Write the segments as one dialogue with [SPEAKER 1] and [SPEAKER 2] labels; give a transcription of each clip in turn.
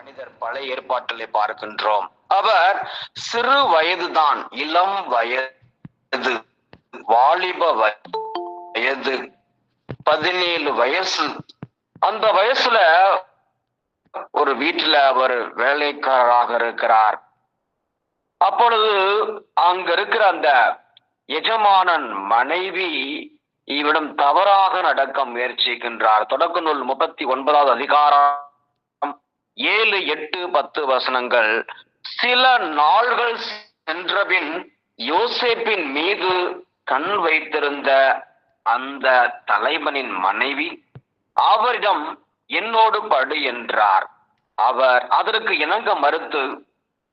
[SPEAKER 1] மனிதர் பழைய ஏற்பாட்டிலே பார்க்கின்றோம். அவர் சிறு வயதுதான் இளம் வயது வாலிப வயது பதினேழு வயசு. அந்த வயசுல ஒரு வீட்டுல அவர் வேலைக்காரராக இருக்கிறார். அப்பொழுது அங்க இருக்கிற அந்த எஜமானன் மனைவி இவனும் தவறாக நடக்க முயற்சிக்கின்றார். தொடக்க நூல் முப்பத்தி ஒன்பதாவது அதிகாரம் ஏழு எட்டு பத்து வசனங்கள். சில நாள்கள் சென்றபின் யோசேப்பின் மீது கண் வைத்திருந்த அந்த தலைவனின் மனைவி அவரிடம் என்னோடு படு என்றார். அவர் அதற்கு இணங்க மறுத்து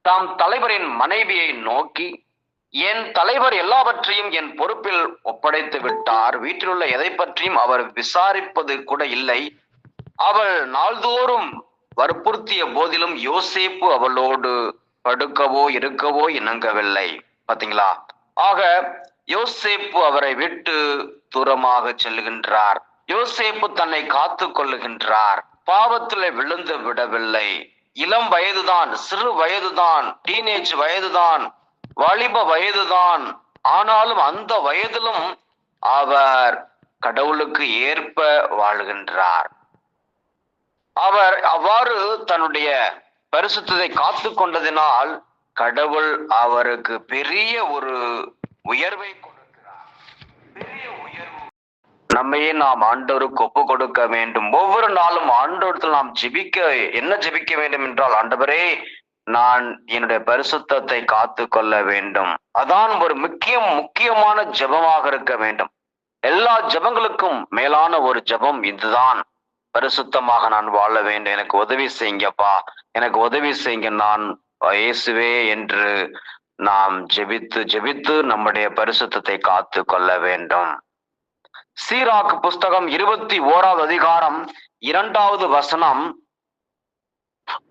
[SPEAKER 1] தாம் தலைவரின் மனைவியை நோக்கி என் தலைவர் எல்லாவற்றையும் என் பொறுப்பில் ஒப்படைத்து விட்டார். வீட்டிலுள்ள எதை பற்றியும் அவர் விசாரிப்பது கூட இல்லை. அவள் நாள்தோறும் வற்புறுத்திய போதிலும் யோசேப்பு அவளோடு படுக்கவோ இருக்கவோ இணங்கவில்லை. பாத்தீங்களா? ஆக யோசேப்பு அவரை விட்டு தூரமாக செல்லுகின்றார் யோசேப்பு தன்னை காத்து கொள்ளுகின்றார். பாவத்தில் விழுந்து விடவில்லை. இளம் வயதுதான் சிறு வயதுதான் டீனேஜ் வயதுதான் வாலிப வயதுதான். ஆனாலும் அந்த வயதிலும் அவர் கடவுளுக்கு ஏற்ப வாழ்கின்றார். அவர் அவ்வாறு தன்னுடைய பரிசுத்தத்தை காத்து கொண்டதினால் கடவுள் அவருக்கு பெரிய ஒரு உயர்வை கொடுக்கிறார். பெரிய உயர்வு. நம்மையே நாம் ஆண்டவருக்கு ஒப்பு கொடுக்க வேண்டும். ஒவ்வொரு நாளும் ஆண்டோடத்தில் நாம் ஜெபிக்க என்ன ஜெபிக்க வேண்டும் என்றால் ஆண்டவரே நான் என்னுடைய பரிசுத்தத்தை காத்து கொள்ள வேண்டும். அதான் ஒரு முக்கியம் முக்கியமான ஜெபமாக இருக்க வேண்டும். எல்லா ஜெபங்களுக்கும் மேலான ஒரு ஜெபம் இதுதான். பரிசுத்தமாக நான் வாழ வேண்டும். எனக்கு உதவி செய்யுங்கப்பா. எனக்கு உதவி செய்யுங்க. நான் இயேசுவே என்று நாம் ஜெபித்து ஜெபித்து நம்முடைய பரிசுத்தத்தை காத்து கொள்ள வேண்டும். சீராக்கு புஸ்தகம் இருபத்தி ஓராவது அதிகாரம் இரண்டாவது வசனம்.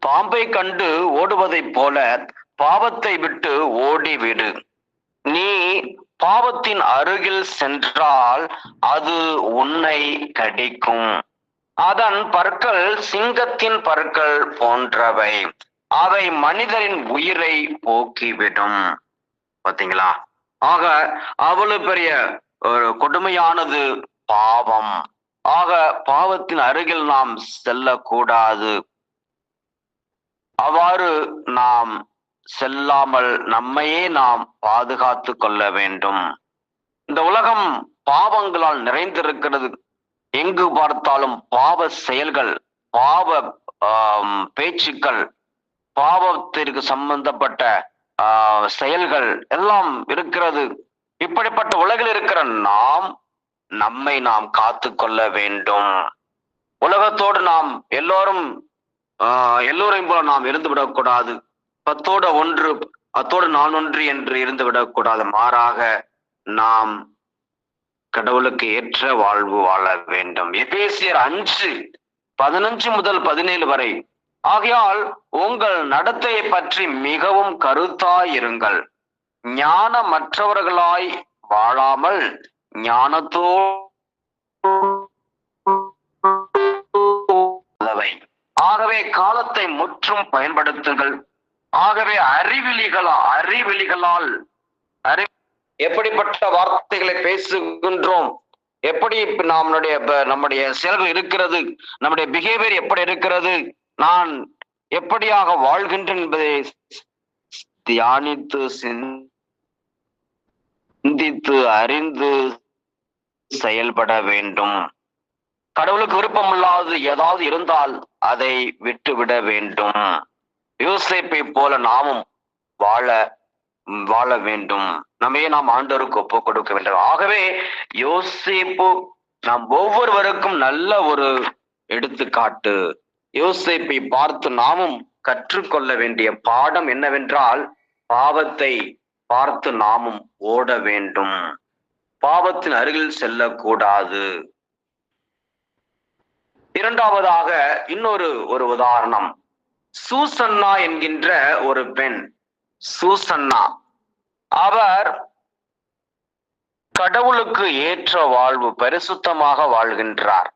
[SPEAKER 1] பாம்பை கண்டு ஓடுவதைப் போல பாவத்தை விட்டு ஓடிவிடு. நீ பாவத்தின் அருகில் சென்றால் அது உன்னை கடிக்கும். அதன் பற்கள் சிங்கத்தின் பற்கள் போன்றவை. அவை மனிதரின் உயிரை போக்கிவிடும். பாத்தீங்களா? ஆக அவ்வளவு பெரிய ஒரு கொடுமையானது பாவம். ஆக பாவத்தின் அருகில் நாம் செல்லக்கூடாது. அவ்வாறு நாம் செல்லாமல் நம்மையே நாம் பாதுகாத்து கொள்ள வேண்டும். இந்த உலகம் பாவங்களால் நிறைந்திருக்கிறது. எங்கு பார்த்தாலும் பாவ செயல்கள் பாவ பேச்சுக்கள் பாவத்திற்கு சம்பந்தப்பட்ட செயல்கள் எல்லாம் இருக்கிறது. இப்படிப்பட்ட உலகில் இருக்கிற நாம் நம்மை நாம் காத்து கொள்ள வேண்டும். உலகத்தோடு நாம் எல்லோரும் எல்லோரையும் போல நாம் இருந்து விடக்கூடாது. பத்தோட ஒன்று அத்தோடு நான் ஒன்று என்று இருந்து விடக்கூடாது. மாறாக நாம் கடவுளுக்கு ஏற்ற வாழ்வு வாழ வேண்டும். எபேசியர் அஞ்சு பதினஞ்சு முதல் பதினேழு வரை. ஆகையால் உங்கள் நடத்தையை பற்றி மிகவும் கருத்தாயிருங்கள். ஞானமற்றவர்களாய் வாழாமல் ஞானத்தோ ஆகவே காலத்தை முற்றும் பயன்படுத்துங்கள். ஆகவே அறிவிலிகளா அறிவிலிகளால் அறி எப்படிப்பட்ட வார்த்தைகளை பேசுகின்றோம்? எப்படி இப்ப நம்மளுடைய நம்முடைய செயல்கள் இருக்கிறது? நம்முடைய பிஹேவியர் எப்படி இருக்கிறது? நான் எப்படியாக வாழ்கின்றேன் என்பதை தியானித்து சிந்தித்து அறிந்து செயல்பட வேண்டும். கடவுளுக்கு விருப்பம் இல்லாதது ஏதாவது இருந்தால் அதை விட்டுவிட வேண்டும். யோசேப்பை போல நாமும் வாழ வாழ வேண்டும். நம்மையே நாம் ஆண்டோருக்கு ஒப்பு கொடுக்க வேண்டும். ஆகவே யோசிப்பு நாம் ஒவ்வொருவருக்கும் நல்ல ஒரு எடுத்துக்காட்டு. யோசேப்பை பார்த்து நாமும் கற்றுக்கொள்ள வேண்டிய பாடம் என்னவென்றால் பாவத்தை பார்த்து நாமும் ஓட வேண்டும். பாவத்தின் அருகில் செல்லக்கூடாது. இரண்டாவதாக இன்னொரு ஒரு உதாரணம். சூசன்னா என்கின்ற ஒரு பெண். சூசன்னா. அவர் கடவுளுக்கு ஏற்ற வாழ்வு பரிசுத்தமாக வாழ்கின்றார்.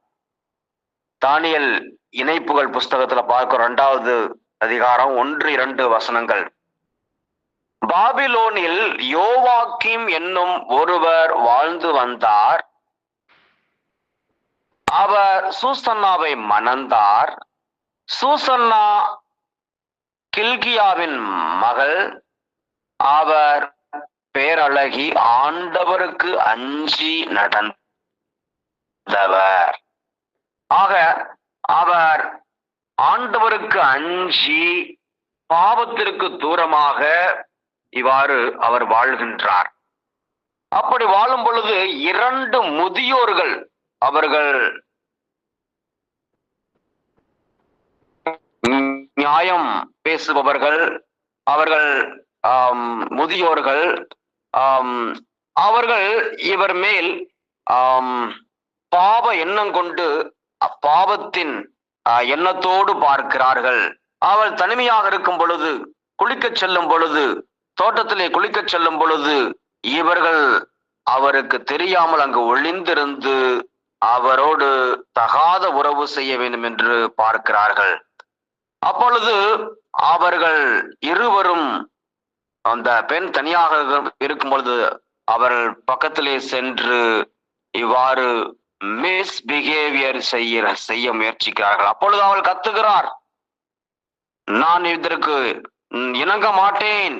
[SPEAKER 1] தானியல் இணைப்புகள் புஸ்தகத்துல பார்க்கிறோம் இரண்டாவது அதிகாரம் ஒன்று இரண்டு வசனங்கள். பாபிலோனில் யோவாக்கிம் என்னும் ஒருவர் வாழ்ந்து வந்தார். அவர் சூசன்னாவை மணந்தார். சூசன்னா கில்கியாவின் மகள். அவர் பேரழகி ஆண்டவருக்கு அஞ்சி நடந்தவர். ஆக அவர் ஆண்டவருக்கு அஞ்சி பாவத்திற்கு தூரமாக இவ்வாறு அவர் வாழ்கின்றார். அப்படி வாழும் பொழுது இரண்டு முதியோர்கள் அவர்கள் நியாயம் பேசுபவர்கள் அவர்கள் முதியோர்கள் அவர்கள் இவர் மேல் பாப பாவ எண்ணம் கொண்டு பாவத்தின் எண்ணத்தோடு பார்க்கிறார்கள். அவள் தனிமையாக இருக்கும் பொழுது குளிக்கச் செல்லும் பொழுது தோட்டத்திலே குளிக்கச் செல்லும் பொழுது இவர்கள் அவருக்கு தெரியாமல் அங்கு ஒளிந்திருந்து அவரோடு தகாத உறவு செய்ய வேண்டும் என்று பார்க்கிறார்கள். அப்பொழுது அவர்கள் இருவரும் அந்த பெண் தனியாக இருக்கும் பொழுது அவர்கள் பக்கத்திலே சென்று இவ்வாறு மிஸ் பிஹேவியர் செய்ய செய்ய முயற்சிக்கிறார்கள். அப்பொழுது அவள் கத்துகிறார் நான் இதற்கு இணங்க மாட்டேன்.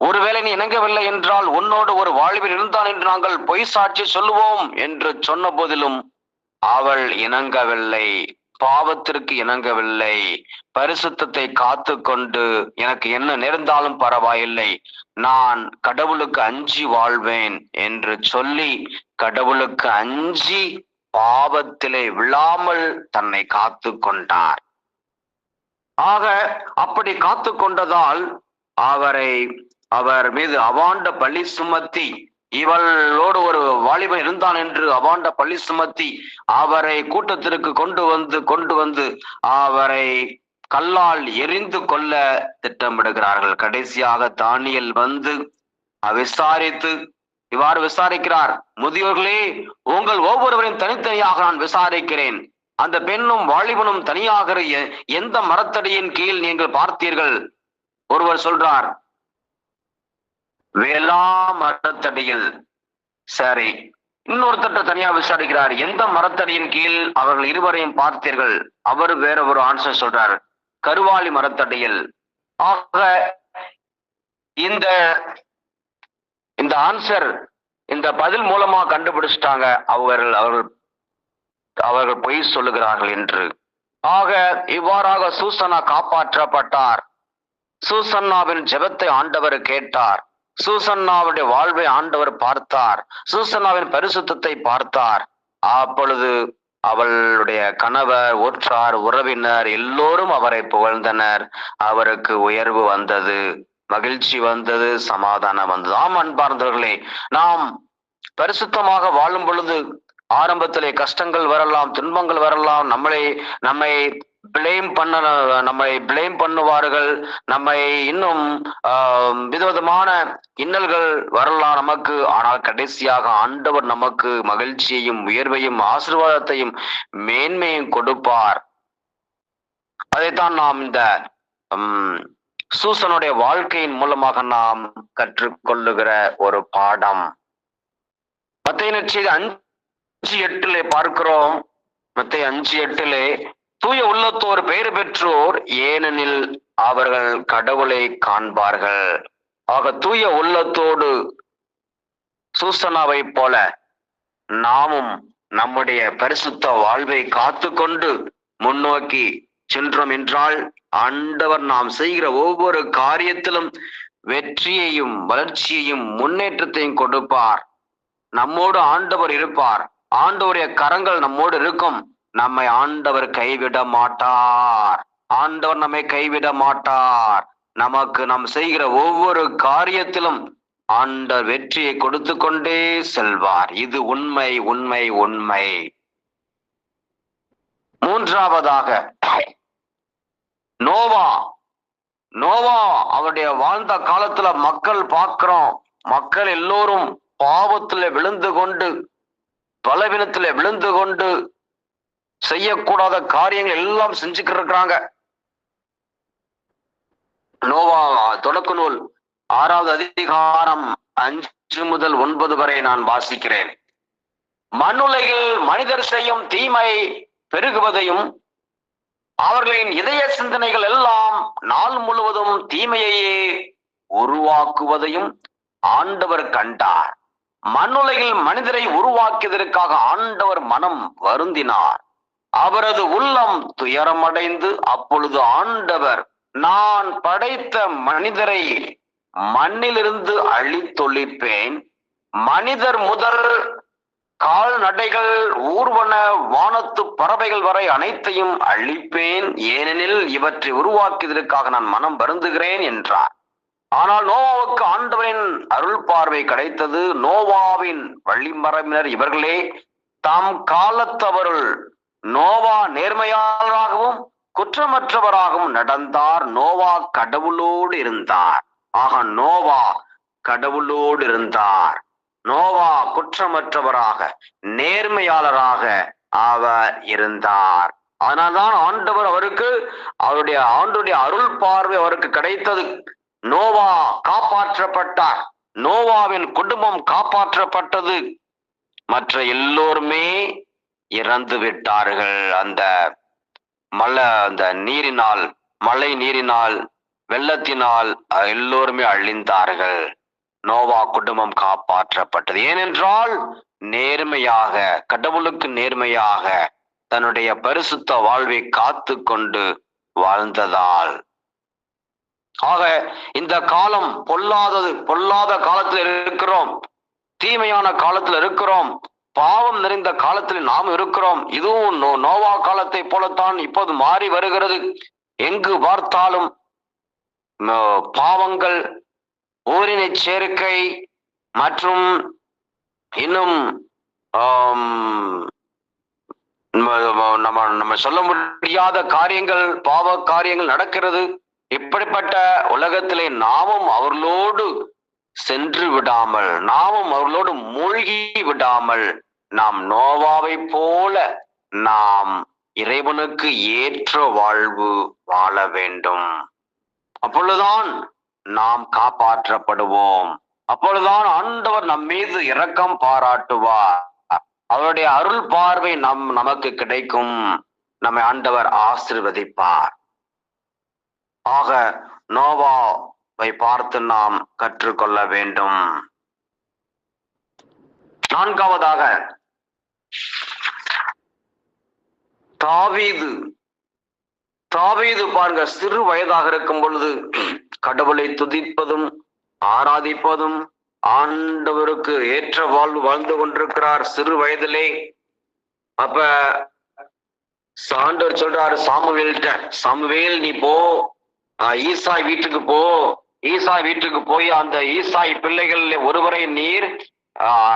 [SPEAKER 1] ஒருவேளை நீ இணங்கவில்லை என்றால் உன்னோடு ஒரு வாழ்வில் இருந்தான் என்று நாங்கள் பொய் சாட்சி சொல்லுவோம் என்று சொன்ன போதிலும் அவள் இணங்கவில்லை. பாவத்திற்கு இணங்கவில்லை. பரிசுத்தத்தை காத்து கொண்டு எனக்கு என்ன நேர்ந்தாலும் பரவாயில்லை. நான் கடவுளுக்கு அஞ்சி வாழ்வேன் என்று சொல்லி கடவுளுக்கு அஞ்சி பாவத்திலே விழாமல் தன்னை காத்து கொண்டார் ஆக அப்படி காத்து கொண்டதால் அவரை அவர் மீது அவாண்ட பழி சுமத்தி இவளோடு ஒரு வாலிபன் இருந்தான் என்று அவாண்ட பள்ளி சுமத்தி அவரை கூட்டத்திற்கு கொண்டு வந்து கொண்டு வந்து அவரை கல்லால் எரிந்து கொள்ள திட்டமிடுகிறார்கள். கடைசியாக தானியல் வந்து விசாரித்து இவ்வாறு விசாரிக்கிறார் முதியோர்களே உங்கள் ஒவ்வொருவரையும் தனித்தனியாக நான் விசாரிக்கிறேன். அந்த பெண்ணும் வாலிபனும் தனியாக எ- எந்த மரத்தடியின் கீழ் நீங்கள் பார்த்தீர்கள்? ஒருவர் சொல்றார் வேளா மரத்தடியில். சரி இன்னொருத்தட்ட தனியா விசாரிக்கிறார். எந்த மரத்தடியின் கீழ் அவர்கள் இருவரையும் பார்த்தீர்கள்? அவர் வேற ஒரு ஆன்சர் சொல்றார். கருவாலி மரத்தடியில். ஆக இந்த இந்த ஆன்சர் இந்த பதில் மூலமா கண்டுபிடிச்சிட்டாங்க. அவர்கள் அவர்கள் அவர்கள் பொய் சொல்லுகிறார்கள் என்று. ஆக இவ்வாறாக சூசனா காப்பாற்றப்பட்டார். சூசன்னாவின் ஜெபத்தை ஆண்டவர் கேட்டார். சூசன்னாவுடைய வாழ்வை ஆண்டவர் பார்த்தார். சூசன்னாவின் பரிசுத்தத்தை பார்த்தார். அப்பொழுது அவளுடைய கணவர் ஒற்றார் உறவினர் எல்லோரும் அவரை புகழ்ந்தனர். அவருக்கு உயர்வு வந்தது மகிழ்ச்சி வந்தது சமாதானம் வந்தது. ஆம் அன்பார்ந்தவர்களே நாம் பரிசுத்தமாக வாழும் பொழுது ஆரம்பத்திலே கஷ்டங்கள் வரலாம் துன்பங்கள் வரலாம். நம்மளை நம்மை பிளேம் பண்ண நம்மை பிளேம் பண்ணுவார்கள். நம்மை இன்னும் ஆஹ், விதவிதமான இன்னல்கள் வரலாம் நமக்கு. ஆனால் கடைசியாக ஆண்டவர் நமக்கு மகிழ்ச்சியையும் உயர்வையும் ஆசீர்வாதத்தையும் மேன்மையும் கொடுப்பார். அதைத்தான் நாம் இந்த சூசனுடைய வாழ்க்கையின் மூலமாக நாம் கற்றுக்கொள்ளுகிற ஒரு பாடம். மத்திய நிச்சயம் அஞ்சு எட்டிலே பார்க்கிறோம். மத்திய அஞ்சு எட்டிலே தூய உள்ளத்தோர் பெயர் பெற்றோர் ஏனெனில் அவர்கள் கடவுளை காண்பார்கள். ஆக தூய உள்ளத்தோடு சூசனாவை போல நாமும் நம்முடைய பரிசுத்த வாழ்வை காத்து கொண்டு முன்னோக்கி சென்றோம் என்றால் ஆண்டவர் நாம் செய்கிற ஒவ்வொரு காரியத்திலும் வெற்றியையும் வளர்ச்சியையும் முன்னேற்றத்தையும் கொடுப்பார். நம்மோடு ஆண்டவர் இருப்பார். ஆண்டவருடைய கரங்கள் நம்மோடு இருக்கும். நம்மை ஆண்டவர் கைவிட மாட்டார். ஆண்டவர் நம்மை கைவிட மாட்டார். நமக்கு நாம் செய்கிற ஒவ்வொரு காரியத்திலும் ஆண்டவர் வெற்றியை கொடுத்து கொண்டே செல்வார். இது உண்மை உண்மை உண்மை. மூன்றாவதாக நோவா. நோவா அவருடைய வாழ்ந்த காலத்துல மக்கள் பார்க்கிறோம். மக்கள் எல்லோரும் பாவத்துல விழுந்து கொண்டு பலவீனத்துல விழுந்து கொண்டு செய்யக்கூடாத காரியங்கள் எல்லாம் செஞ்சுக்கிட்டு இருக்கிறாங்க நோவா தொடக்க நூல் ஆறாவது அதிகாரம் அஞ்சு முதல் ஒன்பது வரை நான் வாசிக்கிறேன். மண்ணுலகில் மனிதர் செய்யும் தீமை பெருகுவதையும் அவர்களின் இதய சிந்தனைகள் எல்லாம் நாள் முழுவதும் தீமையையே உருவாக்குவதையும் ஆண்டவர் கண்டார். மண்ணுலகில் மனிதரை உருவாக்கியதற்காக ஆண்டவர் மனம் வருந்தினார். அவரது உள்ளம் துயரமடைந்து அப்பொழுது ஆண்டவர் நான் படைத்த மனிதரை மண்ணிலிருந்து அழித்தொழிப்பேன் மனிதர் முதல் கால்நடைகள் ஊர்வன வானத்து பறவைகள் வரை அனைத்தையும் அழிப்பேன். ஏனெனில் இவற்றை உருவாக்கியதற்காக நான் மனம் வருந்துகிறேன் என்றார். ஆனால் நோவாவுக்கு ஆண்டவரின் அருள் பார்வை கிடைத்தது. நோவாவின் வழிமரபினர் இவர்களே தாம் காலத்தவருள் நோவா நேர்மையாளராகவும் குற்றமற்றவராகவும் நடந்தார். நோவா கடவுளோடு இருந்தார். ஆக நோவா கடவுளோடு இருந்தார். நோவா குற்றமற்றவராக நேர்மையாளராக அவர் இருந்தார். அதனால்தான் ஆண்டவர் அவருக்கு அவருடைய ஆண்டுடைய அருள் பார்வை அவருக்கு கிடைத்தது. நோவா காப்பாற்றப்பட்டார். நோவாவின் குடும்பம் காப்பாற்றப்பட்டது. மற்ற எல்லோருமே இறந்து விட்டார்கள். அந்த மழை அந்த நீரினால் மழை நீரினால் வெள்ளத்தினால் எல்லோருமே அழிந்தார்கள். நோவா குடும்பம் காப்பாற்றப்பட்டது. ஏனென்றால் நேர்மையாக கடவுளுக்கு நேர்மையாக தன்னுடைய பரிசுத்த வாழ்வை காத்து கொண்டு வாழ்ந்ததால். ஆக இந்த காலம் பொல்லாதது பொல்லாத காலத்தில் இருக்கிறோம். தீமையான காலத்தில் இருக்கிறோம். பாவம் நிறைந்த காலத்தில் நாம் இருக்கிறோம். இதுவும் நோ நோவா காலத்தை போலத்தான் இப்போது மாறி வருகிறது. எங்கு பார்த்தாலும் பாவங்கள் ஊரினை சேர்க்கை மற்றும் இன்னும் நம்ம நம்ம நம்ம சொல்ல முடியாத காரியங்கள் பாவ காரியங்கள் நடக்கிறது. இப்படிப்பட்ட உலகத்திலே நாமும் அவர்களோடு சென்று விடாமல் நாமும் அவர்களோடு மூழ்கி விடாமல் நாம் நோவாவை போல நாம் இறைவனுக்கு ஏற்ற வாழ்வு வாழ வேண்டும். அப்பொழுதுதான் நாம் காப்பாற்றப்படுவோம். அப்பொழுதுதான் ஆண்டவர் நம் மீது இரக்கம் பாராட்டுவார். அவருடைய அருள் பார்வை நம் நமக்கு கிடைக்கும். நம்மை ஆண்டவர் ஆசிர்வதிப்பார். ஆக நோவாவை பார்த்து நாம் கற்றுக்கொள்ள வேண்டும். நான்காவதாக தாவீது. தாவீது பாருங்க சிறு வயதாக இருக்கும் பொழுது கடவுளை துதிப்பதும் ஆராதிப்பதும் ஆண்டவருக்கு ஏற்ற வாழ்வு வாழ்ந்து கொண்டிருக்கிறார் சிறு வயதிலே. அப்ப சாண்டவர் சொல்றாரு சாமுவேல்கிட்ட சாமுவேல் நீ போ. ஈசாய் வீட்டுக்கு போ. ஈசாய் வீட்டுக்கு போய் அந்த ஈசாய் பிள்ளைகள் ஒருவரை நீர்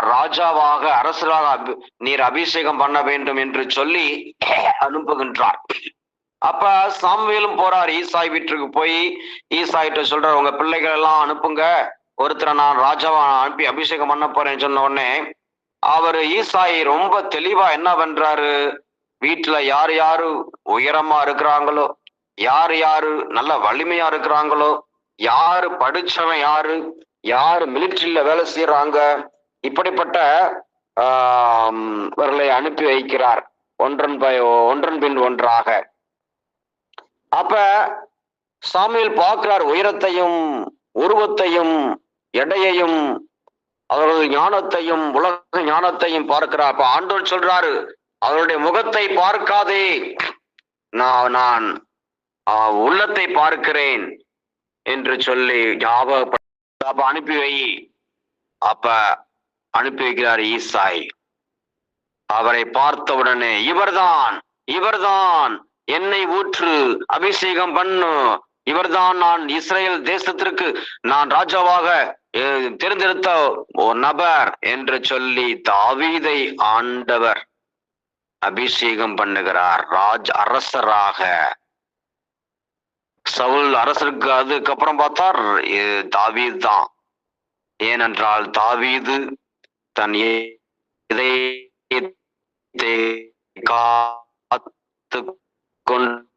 [SPEAKER 1] ராஜாவாக அரசராக அபி- நீர் அபிஷேகம் பண்ண வேண்டும் என்று சொல்லி அனுப்புகின்றார். அப்ப சாமுவேலும் போறார் ஈசாய் வீட்டுக்கு போய் ஈசாயிட்ட சொல்றாரு உங்க பிள்ளைகள் எல்லாம் அனுப்புங்க. ஒருத்தரை நான் ராஜாவை அனுப்பி அபிஷேகம் பண்ண போறேன்னு சொன்ன உடனே அவர் ஈசாய் ரொம்ப தெளிவா என்ன பண்றாரு? வீட்டுல யார் யாரு உயரமா இருக்கிறாங்களோ யார் யாரு நல்ல வலிமையா இருக்கிறாங்களோ யாரு படிச்சவன் யாரு யாரு மிலிட்ரியில வேலை செய்யறாங்க இப்படிப்பட்ட ஆம், இவர்களை அனுப்பி வைக்கிறார். ஒன்றன் பை ஒன்றன் பின் ஒன்றாக. அப்ப சாமியில் பார்க்கிறார் உயரத்தையும் உருவத்தையும் எடையையும் அவர்கள் ஞானத்தையும் உலக ஞானத்தையும் பார்க்கிறார். அப்ப ஆண்டோர் சொல்றாரு அவருடைய முகத்தை பார்க்காதே. நான் நான் ஆஹ், உள்ளத்தை பார்க்கிறேன் என்று சொல்லி ஞாபகப்ப அப்ப அனுப்பி வை. அப்ப அனுப்பி வைக்கிறார் ஈசாய். அவரை பார்த்தவுடனே இவர்தான் இவர்தான் என்னை ஊற்று அபிஷேகம் பண்ணு. இவர்தான் நான் இஸ்ரேல் தேசத்திற்கு நான் ராஜாவாக தேர்ந்தெடுத்த ஒரு நபர் என்று சொல்லி தாவீதை ஆண்டவர் அபிஷேகம் பண்ணுகிறார் ராஜ் அரசராக. சவுல் அரசருக்கு அதுக்கப்புறம் பார்த்தா தாவீது தான் ஏனென்றால் தாவீது தன் இதயத்தை காத்து கொண்டு